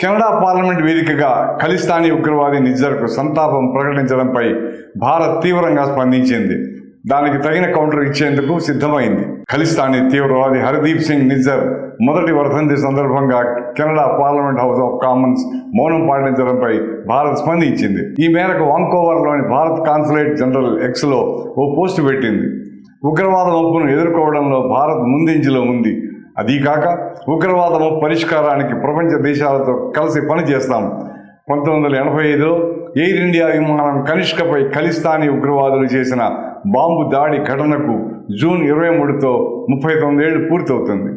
Canada parliament వేదికగా ఖలిస్తానీ ఉగ్రవాది నిజ్జర్కు సంతాపం ప్రకటించడంపై భారత్ తీవ్రంగా స్పందించింది. దానికి తగిన కౌంటర్ ఇచ్చేందుకు సిద్ధమైంది. ఖలిస్తానీ తీవ్రవాది హర్దీప్ సింగ్ నిజ్జర్ మొదటి వర్ధంతి సందర్భంగా Canada parliament house of commons మౌనం పాటించడంపై భారత్ స్పందించింది. ఈ మేరకు వాంకోవర్లోని భారత్ కాన్సులేట్ జనరల్ ఎక్స్లో ఓ పోస్టు పెట్టింది. ఉగ్రవాద ముప్పును ఎదుర్కోవడంలో భారత్ ముందంజలో ఉంది. అదీకాక ఉగ్రవాద పరిష్కారానికి ప్రపంచ దేశాలతో కలిసి పనిచేస్తాం. పంతొమ్మిది వందల ఎనభై ఐదులో ఎయిర్ ఇండియా విమానం కనిష్కపై ఖలిస్తానీ ఉగ్రవాదులు చేసిన బాంబు దాడి ఘటనకు జూన్ ఇరవై మూడుతో ముప్పై తొమ్మిదేళ్ళు పూర్తవుతుంది.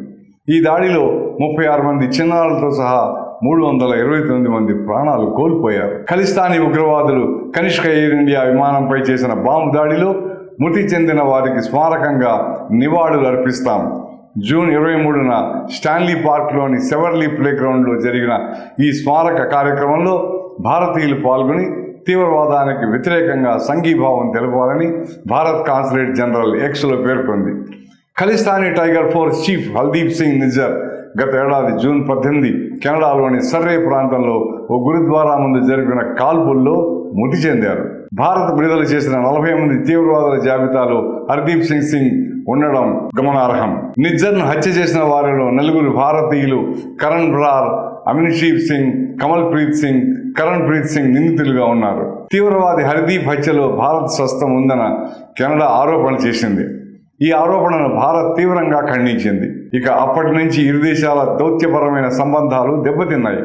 ఈ దాడిలో ముప్పై ఆరు మంది చిన్నారులతో సహా మూడు వందల ఇరవై తొమ్మిది మంది ప్రాణాలు కోల్పోయారు. ఖలిస్తానీ ఉగ్రవాదులు కనిష్క ఎయిర్ ఇండియా విమానంపై చేసిన బాంబు దాడిలో మృతి చెందిన వారికి స్మారకంగా నివాళులు అర్పిస్తాం జూన్ ఇరవై మూడున స్టాన్లీ పార్క్లోని సెవర్లీ ప్లేగ్రౌండ్లో జరిగిన ఈ స్మారక కార్యక్రమంలో భారతీయులు పాల్గొని తీవ్రవాదానికి వ్యతిరేకంగా సంఘీభావం తెలపాలని భారత్ కాన్సులేట్ జనరల్ ఎక్స్లో పేర్కొంది. Khalistani tiger force chief Haldeep Singh Nijjar గత ఏడాది జూన్ పద్దెనిమిది కెనడాలోని సర్రే ప్రాంతంలో ఓ గురుద్వారా ముందు జరిపిన కాల్పుల్లో మృతి చెందారు. భారత్ విడుదల చేసిన నలభై మంది తీవ్రవాదుల జాబితాలో హర్దీప్ సింగ్ సింగ్ ఉండడం గమనార్హం. నిజ్జర్ను హత్య చేసిన వారిలో నలుగురు భారతీయులు కరణ్ బ్రార్ అమిన్షీప్ సింగ్ కమల్ ప్రీత్ సింగ్ కరణ్ ప్రీత్ సింగ్ నిందితులుగా ఉన్నారు. తీవ్రవాది హర్దీప్ హత్యలో భారత్ స్వస్థం ఉందన కెనడా ఆరోపణ చేసింది. ఈ ఆరోపణను భారత్ తీవ్రంగా ఖండించింది. ఇక అప్పటి నుంచి ఇరు దేశాల దౌత్యపరమైన సంబంధాలు దెబ్బతిన్నాయి.